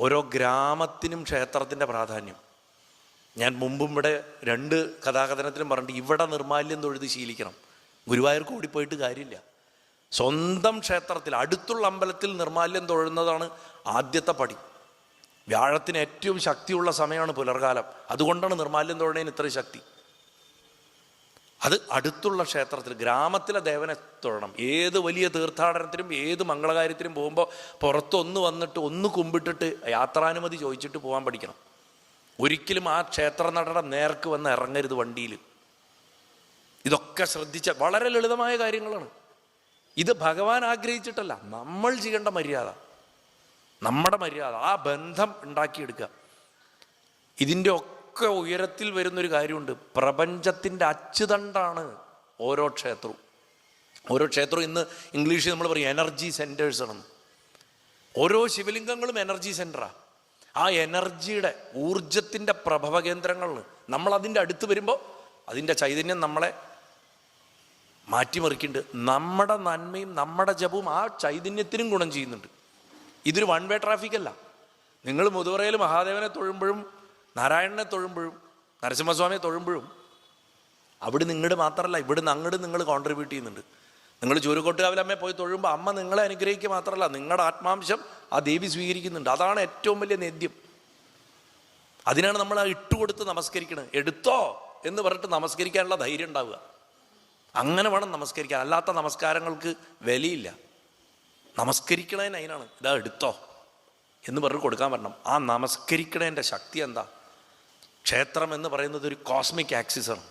ഓരോ ഗ്രാമത്തിനും ക്ഷേത്രത്തിന്റെ പ്രാധാന്യം. ഞാൻ മുമ്പും ഇവിടെ രണ്ട് കഥാകഥനത്തിലും പറഞ്ഞിട്ട് ഇവിടെ നിർമാല്യം തൊഴുത് ശീലിക്കണം. ഗുരുവായൂർക്ക് ഓടിപ്പോയിട്ട് കാര്യമില്ല. സ്വന്തം ക്ഷേത്രത്തിൽ അടുത്തുള്ള അമ്പലത്തിൽ നിർമാല്യം തൊഴുന്നതാണ് ആദ്യത്തെ പടി. വ്യാഴത്തിന് ഏറ്റവും ശക്തിയുള്ള സമയമാണ് പുലർകാലം. അതുകൊണ്ടാണ് നിർമാല്യം തൊഴുന്നതിന് ഇത്രയും ശക്തി. അത് അടുത്തുള്ള ക്ഷേത്രത്തിൽ ഗ്രാമത്തിലെ ദേവനെ തൊഴണം. ഏത് വലിയ തീർത്ഥാടനത്തിനും ഏത് മംഗളകാര്യത്തിനും പോകുമ്പോൾ പുറത്തൊന്ന് വന്നിട്ട് ഒന്ന് കുമ്പിട്ടിട്ട് യാത്രാനുമതി ചോദിച്ചിട്ട് പോകാൻ പഠിക്കണം. ഒരിക്കലും ആ ക്ഷേത്ര നടയുടെ നേർക്ക് വന്ന് ഇറങ്ങരുത് വണ്ടിയിൽ ഇതൊക്കെ ശ്രദ്ധിച്ച വളരെ ലളിതമായ കാര്യങ്ങളാണ്. ഇത് ഭഗവാൻ ആഗ്രഹിച്ചിട്ടല്ല നമ്മൾ ചെയ്യേണ്ട മര്യാദ. നമ്മുടെ മര്യാദ ആ ബന്ധം ഉണ്ടാക്കിയെടുക്കുക. ഇതിന്റെ ഒക്കെ ഉയരത്തിൽ വരുന്നൊരു കാര്യമുണ്ട്. പ്രപഞ്ചത്തിന്റെ അച്ചുതണ്ടാണ് ഓരോ ക്ഷേത്രവും. ഓരോ ക്ഷേത്രവും ഇന്ന് ഇംഗ്ലീഷിൽ നമ്മൾ പറയും എനർജി സെന്റേഴ്സ് ആണെന്ന്. ഓരോ ശിവലിംഗങ്ങളും എനർജി സെന്ററാണ് ആ. എനർജിയുടെ ഊർജത്തിന്റെ പ്രഭവ കേന്ദ്രങ്ങളിൽ നമ്മൾ അതിന്റെ അടുത്ത് വരുമ്പോൾ അതിന്റെ ചൈതന്യം നമ്മളെ മാറ്റിമറിക്കുന്നുണ്ട്. നമ്മുടെ നന്മയും നമ്മുടെ ജപവും ആ ചൈതന്യത്തിനും ഗുണം ചെയ്യുന്നുണ്ട്. ഇതൊരു വൺ വേ ട്രാഫിക് അല്ല. നിങ്ങൾ മുതുവറയിൽ മഹാദേവനെ തൊഴുമ്പോഴും നാരായണനെ തൊഴുമ്പോഴും നരസിംഹസ്വാമിയെ തൊഴുമ്പോഴും അവിടെ നിങ്ങളുടെ മാത്രമല്ല ഇവിടുന്ന് അങ്ങോട്ട് നിങ്ങൾ കോൺട്രിബ്യൂട്ട് ചെയ്യുന്നുണ്ട്. നിങ്ങൾ ചൂരുകൊട്ടുകാവിലമ്മയെ പോയി തൊഴുമ്പോൾ അമ്മ നിങ്ങളെ അനുഗ്രഹിക്കുക മാത്രമല്ല നിങ്ങളുടെ ആത്മാംശം ആ ദേവി സ്വീകരിക്കുന്നുണ്ട്. അതാണ് ഏറ്റവും വലിയ നേദ്യം. അതിനാണ് നമ്മൾ ആ ഇട്ടുകൊടുത്ത് നമസ്കരിക്കുന്നത് എടുത്തോ എന്ന് പറഞ്ഞിട്ട് നമസ്കരിക്കാനുള്ള ധൈര്യം ഉണ്ടാവുക. അങ്ങനെ വേണം നമസ്കരിക്കാൻ. അല്ലാത്ത നമസ്കാരങ്ങൾക്ക് വിലയില്ല. നമസ്കരിക്കണേന് അതിനാണ് ഇതാ എടുത്തോ എന്ന് പറഞ്ഞ് കൊടുക്കാൻ പറ്റണം ആ നമസ്കരിക്കണേന്റെ ശക്തി എന്താ? ക്ഷേത്രം എന്ന് പറയുന്നത് ഒരു കോസ്മിക് ആക്സിസാണ്